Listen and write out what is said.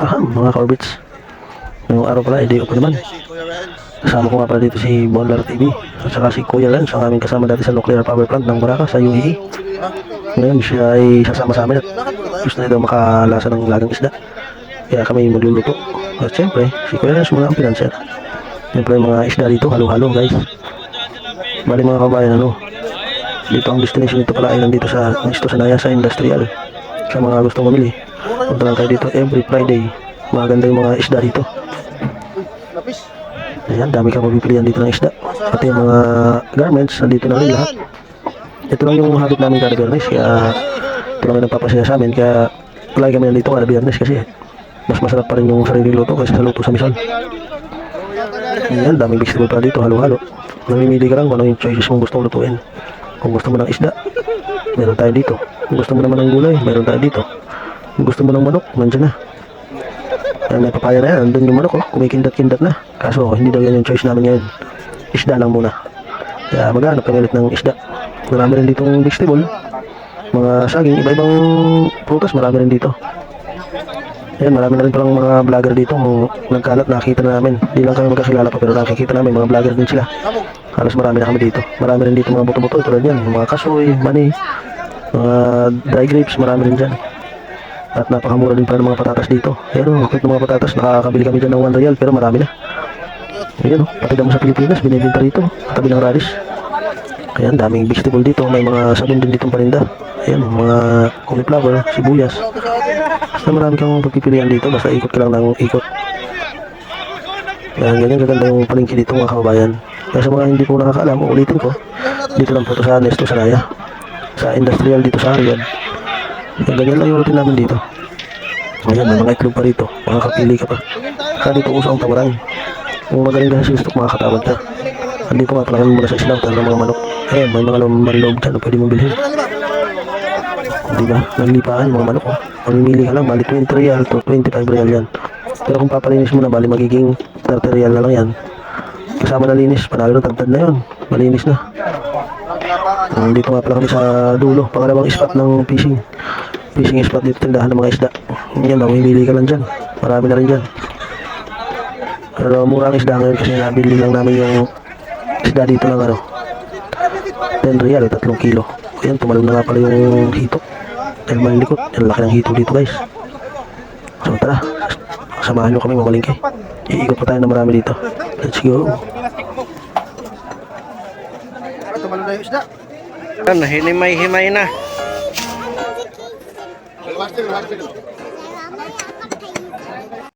Aham, mga Corbits. Ngayong araw pala, edi pa naman. Kasama ko nga pala dito si Bonlar TV at saka si Kuya Lance, ang aming kasama dati sa nuclear power plant ng Baraka sa UAE. Ngayon siya ay sasama sa amin at gusto na daw makalasa ng lagang isda. Kaya kami magluluto. At syempre, si Kuya Lance muna ang pinanser. Siyempre, mga isda dito, halo-halo guys. Bali mga kabayan, ano, dito ang destination nito pala ay nandito sa Nisto sa Naya sa Industrial. Sa mga gustong mamili. Punta lang kayo dito every Friday. Maganda yung mga isda dito. Ayan, dami kang mapipilian dito ng isda. Pati yung mga garments, nandito na rin lahat. Ito lang yung habit namin kada biyernes. Kaya ito lang yung nagpapasaya sa amin. Kaya palagi kami nandito kada biyernes kasi mas masarap pa rin yung sariling luto kaysa sa luto sa misal. Ayan, daming vegetable pala dito, halo-halo. Namimili ka lang kung ano yung choices mong gustong lutuin. Kung gusto mo ng isda, meron tayo dito. Kung gusto mo naman ng gulay, meron tayo dito. Gusto mo ng manok, nandiyan na. Ayan, may papaya na yan. Andun yung manok, oh. kumikindat-kindat na. Kaso, hindi daw yan yung choice namin ngayon. Isda lang muna. Kaya maghanap kami ulit ng isda. Marami rin ditong vegetable. Mga saging, iba-ibang prutas, marami rin dito. Ayan, marami na rin palang mga vlogger dito. Nagkalat, nakita na namin. Hindi lang kami magkakilala pa, pero nakikita namin, mga vlogger din sila. Halos marami na kami dito. Marami rin dito mga buto-buto, tulad yan. Mga kasoy, mani, mga dry grapes, marami rin dyan. At napakamura din pala ng mga patatas dito. Pero bakit ng mga patatas, nakakabili kami dyan ng 1 real, pero marami na. Ayan o, pati daw sa Pilipinas, binibinta rito, katabi ng radish. Kaya ang daming vegetable dito, may mga sabon din ditong paninda. Ayan, mga cauliflower, sibuyas. Basta marami kang pagpipilian dito, basta ikot ka lang ng ikot. Kaya ganyan gaganda yung palengke dito mga kababayan. Kaya sa mga hindi po nakakaalam, ulitin ko, dito lang po to sa Nesto Saraya. Sa industrial dito sa Ariad. Ganyan lang yung routine namin dito. Ayan, may mga itlog pa rito. Makakapili ka pa. Kaya dito uso ang tawaran. Kung magaling ka sa stock, makakatawad ka. Andito nga pala kami muna sa Islam, ng mga manok. Eh, may mga marilog dyan na pwede mong bilhin. Di ba? Naglipaan mga manok. Oh. Mamimili ka lang, bali 20 real to 25 real yan. Pero kung papalinis mo na, bali magiging 30 real na lang yan. Kasama na linis, panalo na tagtad na yun. Malinis na. Dito nga pala kami sa dulo, pangalawang spot ng fishing. Fishing spot dito, tindahan ng mga isda. Yan, mamimili ka lang dyan. Marami na rin dyan. Pero mura ang isda ngayon kasi nabili lang namin yung isda dito ng ano. 10 real, 3 kilo. Ayan, tumalong na nga pala yung hito. Dahil malilikot. Ang laki ng hito dito guys. So tara, samahan nyo kami mamalingke. Iikot pa tayo na marami dito. Let's go. Tumalon na yung isda. Hinimay-himay na. Hospital